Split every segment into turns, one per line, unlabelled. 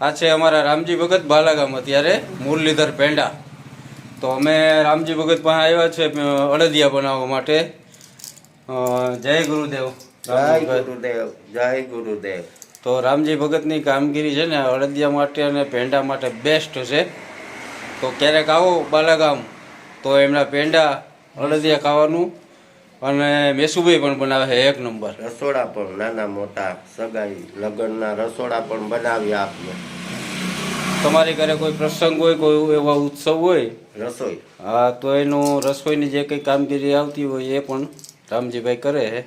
આ છે અમારા રામજી ભગત બાલાગામ અત્યારે મુરલીધર પેંડા. તો અમે રામજી ભગત પાસે આવ્યા છે અડદિયા બનાવવા માટે. જય ગુરુદેવ
જય. ગુરુદેવ જય ગુરુદેવ.
તો રામજી ભગતની કામગીરી છે ને અડદિયા માટે અને પેંડા માટે બેસ્ટ છે. તો ક્યારેક આવો બાલાગામ તો એમના પેંડા અડદિયા ખાવાનું અને મેસુભાઈ પણ બનાવે છે એક નંબર.
રસોડા પણ નાના મોટા સગાઈ લગ્નના રસોડા પણ બનાવી આપીએ
તમારી ઘરે કોઈ પ્રસંગ હોય કોઈ એવા ઉત્સવ હોય?
રસોઈ.
હા તો એનું રસોઈની જે કંઈ કામગીરી આવતી હોય એ પણ રામજીભાઈ કરે છે.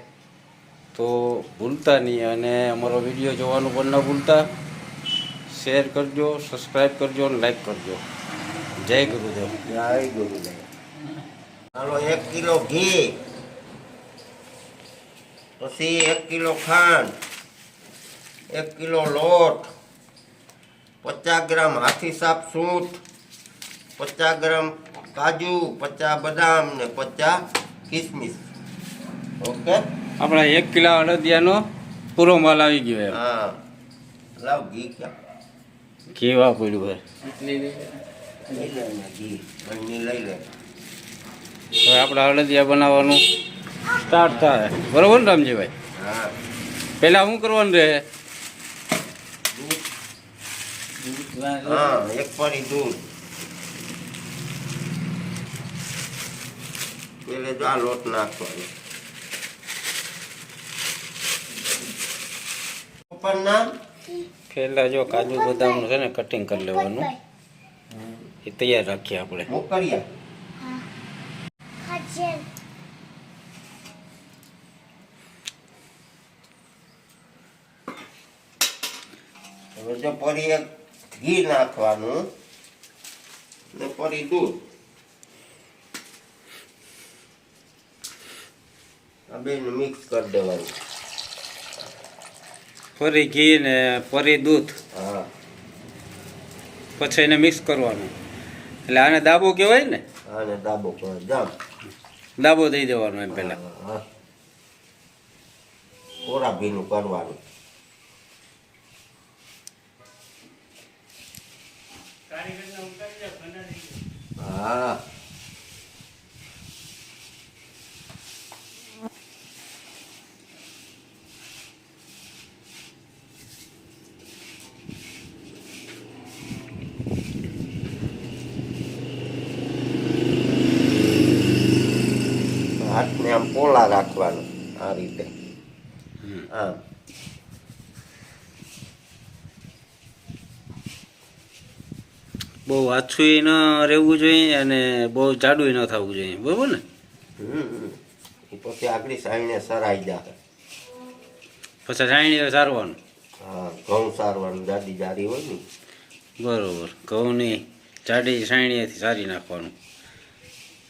તો ભૂલતા નહીં અને અમારો વીડિયો જોવાનું પણ ન ભૂલતા. શેર કરજો સબસ્ક્રાઈબ કરજો અને લાઈક કરજો. જય ગુરુદેવ.
જય ગુરુદેવ. ચાલો એક કિલો ઘી. પછી એક કિલો ખાંડ એક કિલો લોટ પચાસ ગ્રામ હાથી સાપ સૂંઠ પચાસ ગ્રામ કાજુ પચાસ બદામ ને પચાસ કિસમિસ. ઓકે?
આપણે એક કિલો અડદિયાનો પૂરો માલ આવી ગયો
હા. લાવ ઘી ક્યાં?
ઘી વાપર્યું
ભાઈ. ઘી લઈ લે.
હવે આપણે અડદિયા બનાવવાનું. સ્ટાર્ટ થાય. બરોબર ને રામજીભાઈ?
હા
પહેલાં શું કરવાનું રહે?
હા એક દૂધ. પેલે જો આ લોટ નાખવાનો. ઉપરના
જો કાજુ બદામનું છે ને કટિંગ કરી લેવાનું. એ તૈયાર રાખીએ આપણે.
હવે જો પરી એક ઘી નાખવાનું ને પરી દૂધ. આ બેને મિક્સ કરી દેવાનું.
ફરી ઘી ને ફરી દૂધ.
હા.
પછી એને મિક્સ કરવાનું. એટલે આને દાબો કહેવાય ને?
આને દાબો કહેવાય. જામ.
દાબો દઈ દેવાનો એમ પહેલાં.
કોરા ભીનું કરવાનું. હા હાથને આમ પોલા રાખવાનું આ રીતે આમ
બહુ આછું ન રહેવું જોઈએ અને બહુ જાડું ન થવું જોઈએ. બરોબર ને?
પછી આગળ સાઈને સરાઈ જાય
પછી સાઈને સારવાનું?
હા ઘઉં સારવાનું જાડી જાડી હોય ને.
બરોબર. ઘઉંની જાડી સાયણીએથી સારી નાખવાનું.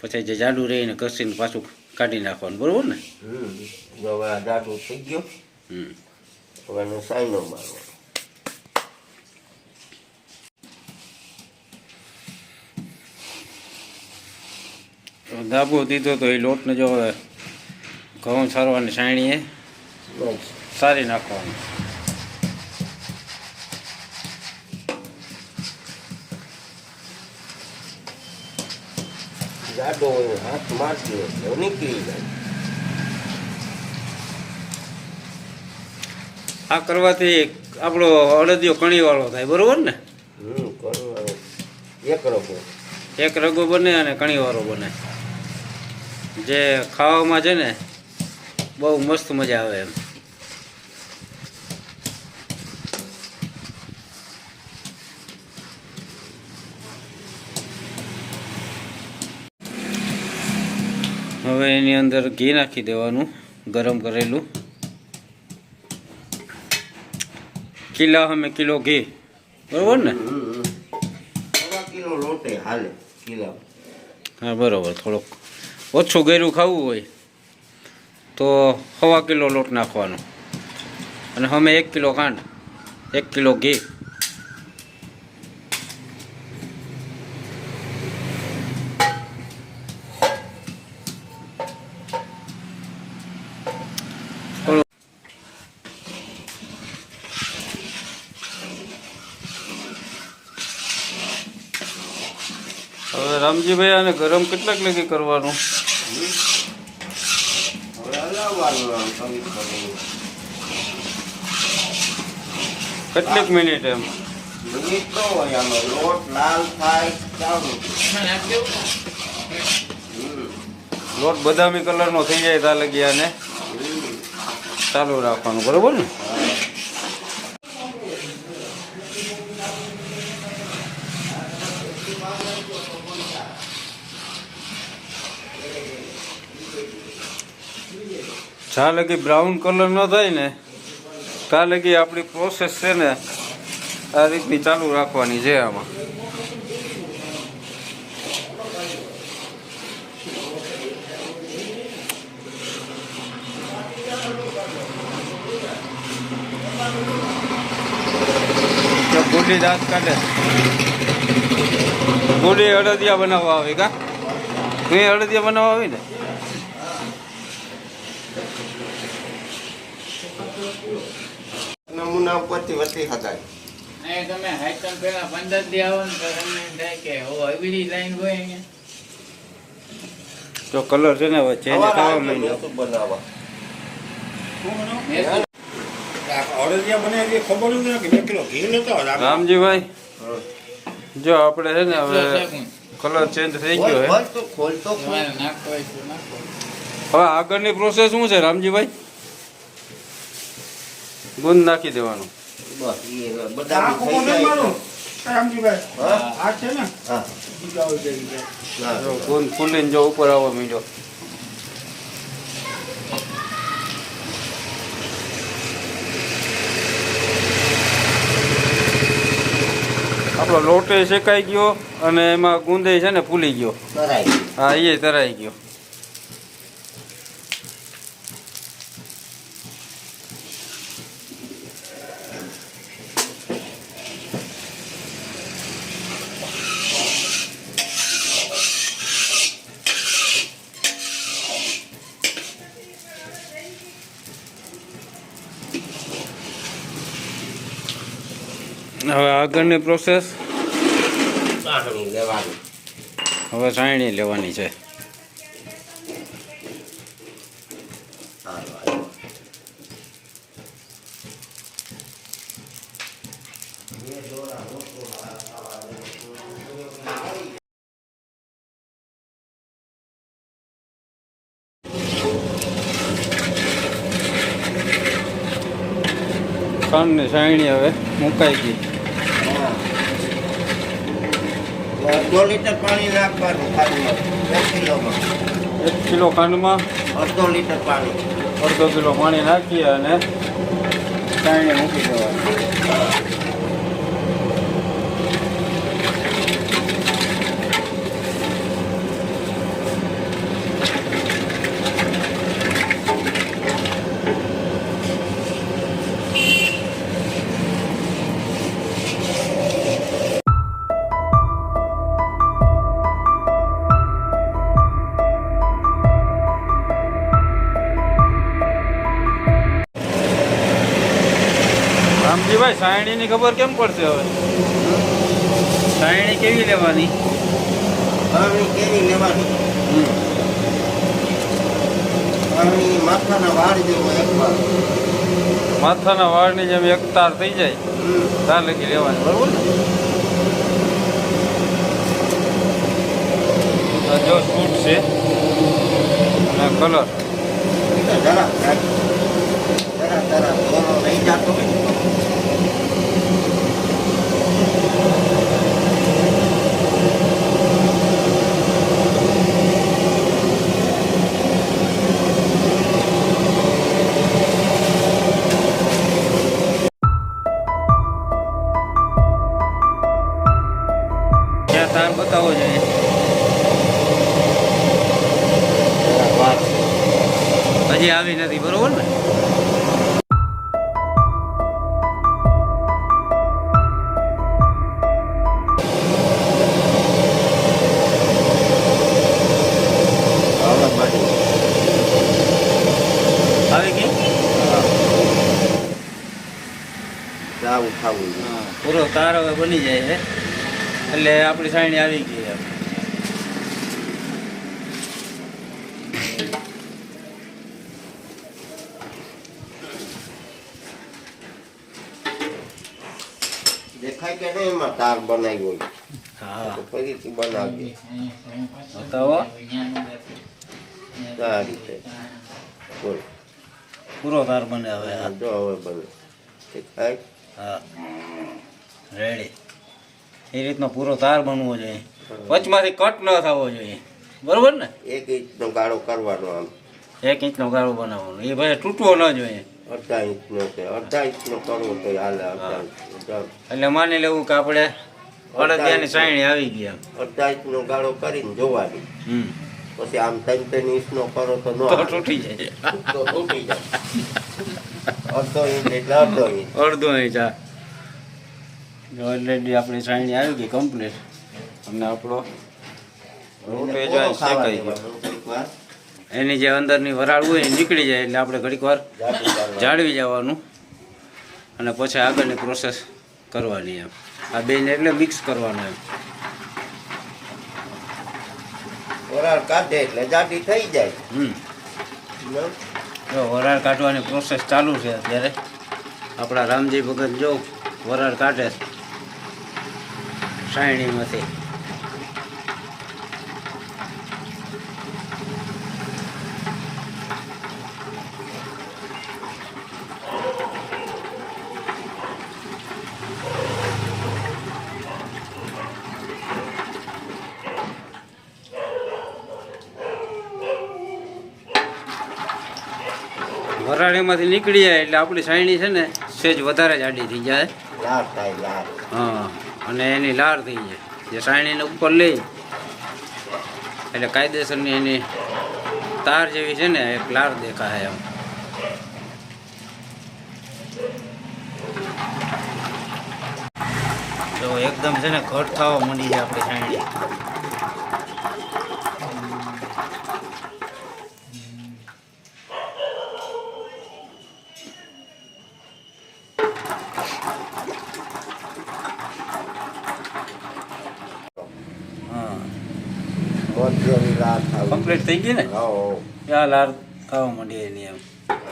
પછી જે જાડું રહીને ઘસીને પાછું કાઢી નાખવાનું. બરોબર ને?
હમ. હવે આ જાડું થઈ ગયો
હમ.
હવે સાઈનો મારવાનો
તો દાબો દીધો તો એ લોટને જો હવે ઘઉં સારવાની
સાણીએ.
સારી નાખવાનું.
જાડો હાથ એટલે નીકળી જાય.
આ કરવાથી આપણો અડદિયો કણીવાળો થાય બરોબર ને?
એક રગો.
એક રગો બને અને કણીવાળો બને. જે ખાવામાં છે ને બહુ મસ્ત મજા આવે એમ. હવે એની અંદર ઘી નાખી દેવાનું ગરમ કરેલું. કિલો અમે કિલો ઘી બરોબર ને.
કિલો લોટે હાલે કિલો.
હા બરોબર થોડોક. ઓછું ગેરું ખાવું હોય તો સવા કિલો લોટ નાખવાનો. અને અમે એક કિલો ખાંડ, એક કિલો ઘી. રામજીભાઈ આને ગરમ કેટલાક લગી કરવાનું? કેટલીક મિનિટ એમ?
લોટ
બદામી કલરનો થઈ જાય ત્યાં લગી આને ચાલુ રાખવાનું, બરોબર ને? જ્યાં લગી બ્રાઉન કલર ન થાય ને, ત્યાં લગી આપણી પ્રોસેસ છે ને, આ રીતની ચાલુ રાખવાની છે આમાં. ગુડી દાંત કાઢે. ગુડી અડદિયા બનાવવા આવે કા? તું અડદિયા બનાવવા આવી ને?
નમૂના ઉપરથી વધી શકાય.
અહીં તમે હાઈટમ પેલા પંદર દી આવો ને તો તમને થાય કે ઓ એવી લાઈન હોય અહીંયા.
તો કલર છે ને ચેન્જ થવા માંડ્યો.
બનાવવા.
રામજીભાઈ જો આપણે છે ને હવે કલર ચેન્જ થઈ ગયો હવે આગળની પ્રોસેસ શું છે રામજીભાઈ? ગુંદ નાખી દેવાનું. ગુંદ ફૂલીને જો ઉપર આવવા મીડો આપણો લોટે શેકાઈ ગયો અને એમાં ગુંદે છે ને ફૂલી ગયો. હા એ તરાઈ ગયો હવે આગળની પ્રોસેસ હવે સાયણી લેવાની છે.
હાલો.
સાયણી હવે મુકાઈ ગઈ
હા. અડધો લીટર પાણી નાખવાનું ખાંડમાં એક કિલોમાં.
એક કિલો ખાંડમાં
અડધો લીટર પાણી.
અડધો કિલો પાણી નાખીએ અને ચાણી મૂકી દેવાની. ખબર કેમ પડશે હવે સાયણી કેવી લેવાની
સાયણી કેવી લેવાની પાણી માથાના વાળ જેવો એકવાર
માથાના વાળની જેમ એક તાર થઈ જાય
હમ.
તાર લગી લેવાની બરોબર ને જો સૂટ છે અને કલર
જરા જરા જરા રહી જાતો
હજી આવી નથી બરોબર ને? પૂરો તાર હવે બની જાય છે એટલે આપણી સાઈડ આવી ગઈ એમ
દેખાય કે નહીં એમાં તાર બનાવ્યો.
હા.
ફરીથી બનાવીએ.
બતાવો.
આ રીતે. બોલ.
પૂરો તાર બને હવે
જો હવે બને. દેખાય?
હા. રેડી એ રીતનો પૂરો તાર બનવો જોઈએ. વચમાંથી કટ ન થવો જોઈએ. બરોબર ને?
એક ઇંચનો ગાળો કરવાનો આમ.
એક ઇંચનો ગાળો બનાવવાનો. એ ભાઈ તૂટવો ન જોઈએ.
અડધા ઇંચનો છે અડધા ઇંચનો કરવો તો હાલે અડધા ઇંચ
એટલે માની લેવું કે આપણે અડદિયાની સાયણી આવી ગઈ
અડધા ઇંચનો ગાળો કરીને જોવાની પછી આમ ત્રણ ત્રણ ઇંચનો કરો તો ન
તૂટી જાય.
તો તૂટી જાય. અડધો ઇંચ એટલે અડધો ઇંચ.
અડધો ઇંચ હા. ઓલરેડી આપણી સાયણી આવી ગઈ કમ્પ્લીટ અને આપણો રોટે શેકાઈ ગયો. એની જે અંદરની વરાળ હોય એ નીકળી જાય એટલે આપણે ઘડીક વાર જાળવી જવાનું. અને પછી આગળની પ્રોસેસ કરવાની એમ. આ બેને એટલે મિક્સ કરવાનું એમ.
વરાળ કાઢે એટલે જાડી થઈ જાય.
હમ? જો વરાળ કાઢવાની પ્રોસેસ ચાલુ છે અત્યારે. આપણા રામજી ભગત જો વરાળ કાઢે. સાયણીમાંથી. એમાંથી નીકળી જાય એટલે આપણી સાયણી છે ને સેજ વધારે જાડી થઈ જાય. હા અને એની લાર થઈ જાય. જે સાયણીને ઉપર લઈ એટલે કાયદેસરની એની તાર જેવી છે ને એક લાર દેખાય એમ. તો એકદમ છે ને ઘટ થવા માંડી જાય આપણી સાયણી હા
મધ્યની લાલ થાય
કમ્પ્લીટ થઈ ગઈ ને? યાર લાર થવા માંડી એની એમ.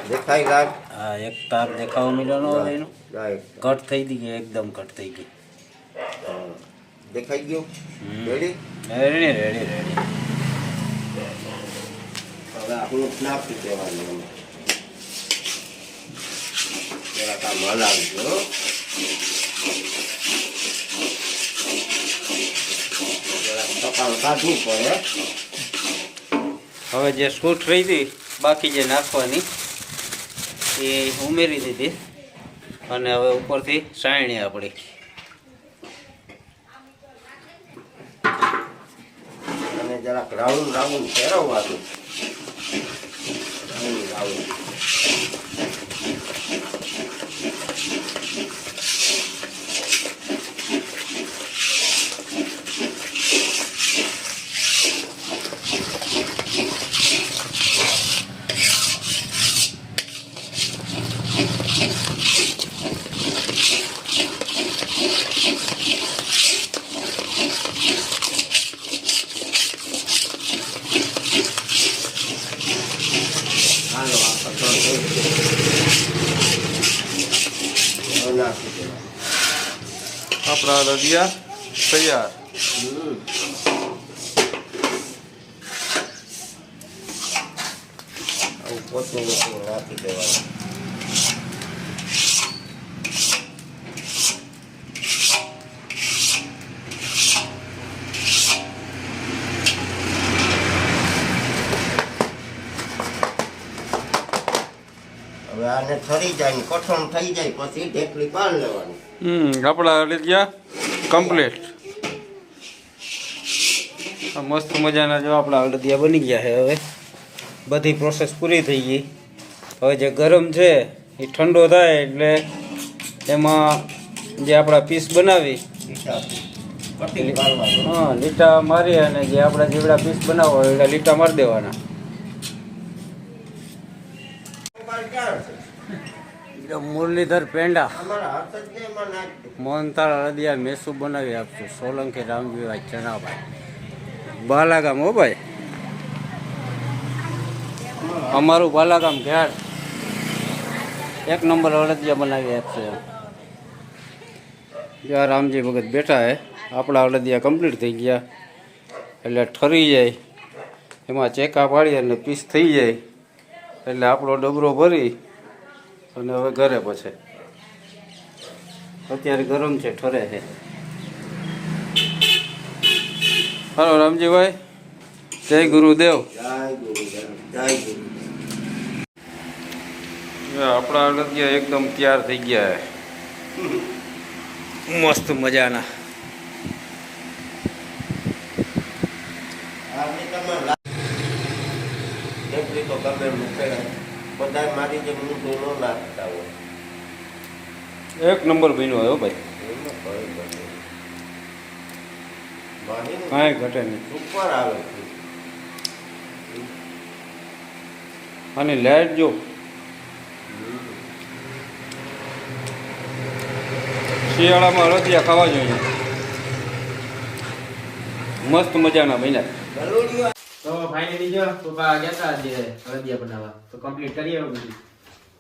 દેખાય લાર
હા એક તાર દેખાવા મળ્યો નો હવે એનો. કટ થઈ ગઈ એકદમ કટ થઈ ગઈ.
દેખાઈ ગયું. રેડી
રેડી રેડી રેડી
હવે આપણું નાખી દેવાનું જરાક કાઢવું પડે.
હવે જે સૂટ રહી હતી, બાકી જે નાખવાની, એ ઉમેરી દીધી. અને હવે ઉપરથી સાયણી આપણી.
અને જરાક રાઉન્ડ રાઉન્ડ ફેરવવાનું રાઉન્ડ રાઉન્ડ હાલો આ કઠોળ થઈ ગયું. હવે નાખી
આપણા તૈયાર
પોતું પોતું દેવાનું હવે આને ઠરી જાય ને કઠણ થઈ જાય પછી ઢેકલી પાડ લેવાની.
હમ કપડા અડી રદિયા કમ્પ્લીટ
મસ્ત મજાના જો આપણા અડદિયા બની ગયા છે હવે. બધી પ્રોસેસ પૂરી થઈ ગઈ. હવે જે ગરમ છે એ ઠંડો થાય એટલે એમાં જે આપણા પીસ બનાવી હા લીટા મારી અને જે આપણા જેવડા પીસ બનાવવા હોય એવડા લીટા મારી દેવાના. મુરલીધર પેંડા. મોહનતાલ અડદિયા મેસુ બનાવી આપશું. સોલંકી રામજીભાઈ ચણાભાઈ બાલાગામ હો ભાઈ? અમારું બાલાગામ ઘેર. એક નંબર અડદિયા બનાવી આપશે જ્યાં રામજી ભગત બેઠા હે આપણા અડદિયા કમ્પ્લીટ થઈ ગયા. એટલે ઠરી જાય. એમાં ચેકા પાડી અને પીસ થઈ જાય. એટલે આપણો ડબરો ભરી. અને હવે ઘરે પછી. અત્યારે ગરમ છે ઠરે છે. હાલો રામજીભાઈ. જય ગુરુદેવ. આપણા અડદિયા એકદમ તૈયાર થઈ ગયા મસ્ત મજાના.
તો બધા મારી જેમ ઊંધું ન નાખતા હોય.
એક નંબર બન્યો આવ્યો ભાઈ.
કઈ ઘટે નહીં. સુપર આવે છે.
અને લાઈટ જો. શિયાળામાં અડદિયા ખાવા જોઈએ. મસ્ત મજાના બન્યા.
તો ફાઇનલી જો પપ્પા ગયા હતા આજે હળદિયા બનાવવા. તો કમ્પ્લીટ કરી આવ્યો બધું.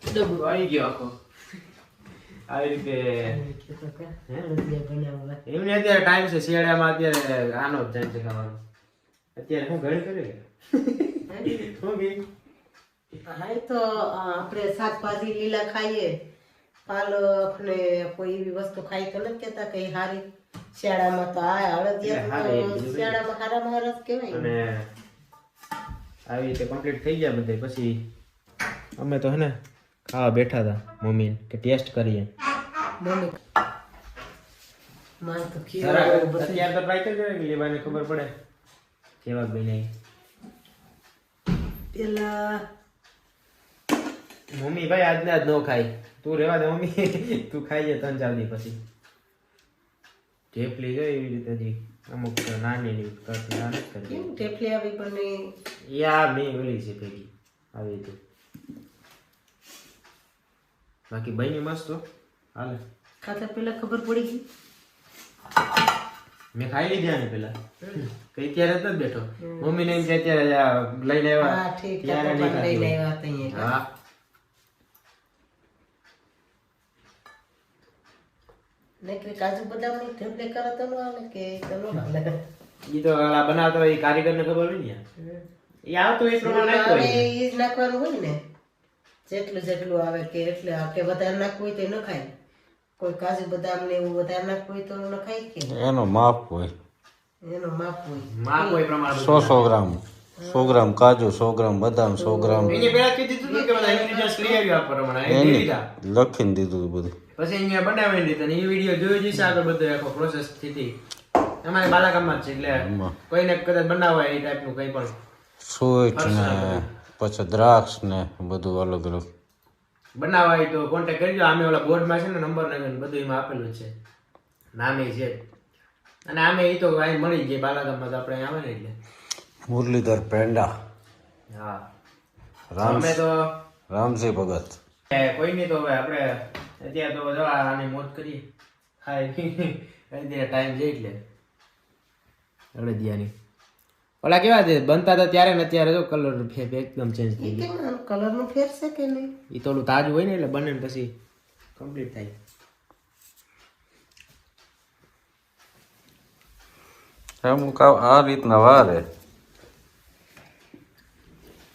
ડબ્બો આવી ગયો આખો. આવી રીતે એમને અત્યારે ટાઈમ છે શિયાળામાં અત્યારે આનો જ ટાઈમ છે ખાવાનો અત્યારે હું ઘણી કરે બી
હા? તો આપણે શાકભાજી લીલા ખાઈએ. પાલક ને કોઈ એવી વસ્તુ ખાઈ તો નથી કેતા કઈ હારી. શિયાળામાં તો આ હળદિયા શિયાળામાં હારા જ કહેવાય.
આવી રીતે કમ્પ્લીટ થઈ ગયા બધે પછી અમે તો હે ને ખાવા બેઠા હતા મમ્મી કે ટેસ્ટ કરીએ. અત્યારે તો ટ્રાય કરી જોઈએ લેવાની ખબર પડે. કેવા બન્યા
પેલા
મમ્મી ભાઈ આજના આજ ન ખાય. તું રેવા દે મમ્મી. તું ખાઈ જાય ત્રણ ચાર દી પછી. ઢેપલી જાય એવી રીતે હજી. અમુક નાની ની કટ ના કરી
કેમ ઠેફલી આવી પણ એ
યા મેં ઓલી છે ભેગી આવી તો બાકી બની મસ્ત હો. હાલે.
ખાતા પેલા ખબર પડી ગઈ?
મેં ખાઈ લીધી ને પેલા કઈ ત્યારે જ બેઠો. મમ્મી ને એમ કે અત્યારે લઈ લઈને
હા
આવ્યા ત્યારે
લઈને આવ્યા
હા.
નકરી કાજુ બદામની ઠેફલી કરે તો ન આવે કે તો
ઈ તો આ બનાવતો હોય કારીગર ને ખબર હોય ને યાર. ઈ એ પ્રમાણે નાખતો
એ જ નાખવાનું હોય ને. જેટલું જેટલું આવે કે એટલે કે વધારે નાખવું હોય તો ન ખાય. કોઈ કાજુ બદામ ને એવું વધારે નાખવું હોય તો ન ખાય કે.
એનો માપ હોય.
એનો માપ હોય.
માં હોય પ્રમાણે
સો સો ગ્રામ. સો ગ્રામ કાજુ સો ગ્રામ બદામ સો ગ્રામ લખીને દીધું બધું.
પછી અહીંયા બનાવી ને એ વીડિયો જોઈ જઈશ આગળ બધો આખો પ્રોસેસ થતી અમારે બાલાગામમાં જ છે એટલે કોઈને કદાચ બનાવવા એ ટાઈપનું કંઈ પણ.
સ્વીટ ને પછી દ્રાક્ષ ને બધું અલગ અલગ.
બનાવવા હોય તો કોન્ટેક્ટ કરજો. આમે ઓલા બોર્ડમાં છે ને નંબર ને બધું એમાં આપેલું છે. નામે છે. અને આમે એ તો અહીં મળી જાય બાલાગામમાં તો આપણે આવે ને એટલે.
મુરલીધર પેંડા.
હા.
રામ
અમે તો
રામજી ભગત.
એ કોઈ નહીં તો હવે આપણે અત્યારે તો જો આ આની મોજ કરી ખાઈ અત્યારે ટાઈમ છે એટલે. અડદિયાની. ઓલા કેવા છે? બનતા હતા ત્યારે ને અત્યારે જો કલર એકદમ ચેન્જ થઈ ગયો.
કલરનું ફેર છે કે નહીં?
એ થોડું તાજું હોય ને એટલે બને ને પછી કમ્પ્લીટ થાય.
અમુક આ આ રીતના વારે.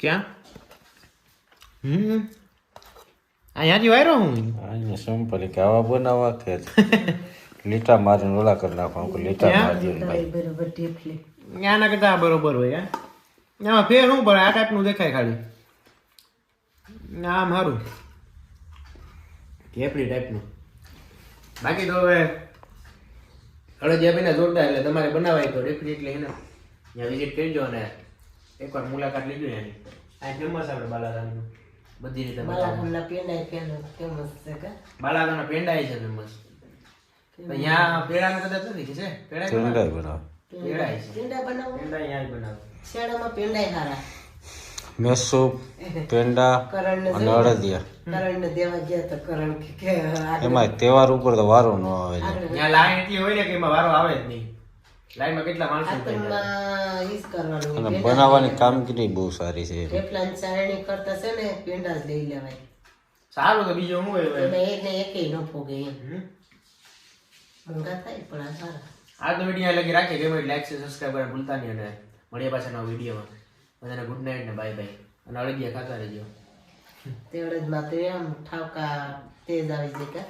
ક્યાં હમ અહીંયાથી વાયરો હું
અહીંયા સિમ્પલ કે આવા બનાવવા કે લીટા મારીને ઓલા કરી નાખવા હું કહું લીટા? મારી
બરોબર ઠેફલી
આના કરતા આ બરોબર હોય એમાં ફેર શું પડે આ ટાઈપનું દેખાય ખાલી આમ સારું કેપડી ટાઈપનું બાકી તો હવે હળદિયા બેના જોરદાર એટલે તમારે બનાવાય તો ડેફિનેટલી એને ત્યાં વિઝિટ કરજો અને એકવાર મુલાકાત લીધી એની. આ ફેમસ આપણે બાલાગામનું બધી રીતે.
બાલાઘરના પેંડા ફેમસ છે કે?
બાલાગાના પેંડા છે ફેમસ અહીંયા પેડાને કદાચ નથી છે? પેડા
પેંડા બનાવે.
પેડા છે.
પેંડા બનાવ.
પેંડા અહીંયા જ બનાવે.
શિયાળામાં પેંડા હારા.
મેસૂપ પેંડા અને અડદિયા.
કરણ ને દેવા ગયા તો કરણ કે કે
એમાં તહેવાર ઉપર તો વારો ન આવે છે
ત્યાં લાઈન એટલી હોય ને કે એમાં વારો આવે જ નહીં. લાઈનમાં કેટલા માણસો
અને બનાવવાની કામગીરી બહુ સારી છે.
થેપલાની ચાળણી કરતા છે ને પેંડા જ લઈ લેવાય.
સારું તો બીજું હું હોય હવે?
એમાં એક ને એકેય ન ફોગે એમ. ભંગા થાય પણ આ સારા.
આ તો વીડિયો લગી રાખીએ. ગમે એટલે લાઈક સબસ્ક્રાઇબ કરવા ભૂલતા નહીં અને મળીએ પાછા નવા વિડીયોમાં. બધાને ગુડ નાઇટ ને બાય બાય અને અળગિયા ખાતા રહેજો.
તે જ તો એમ ઠાવકા તેજ આવી જાય કે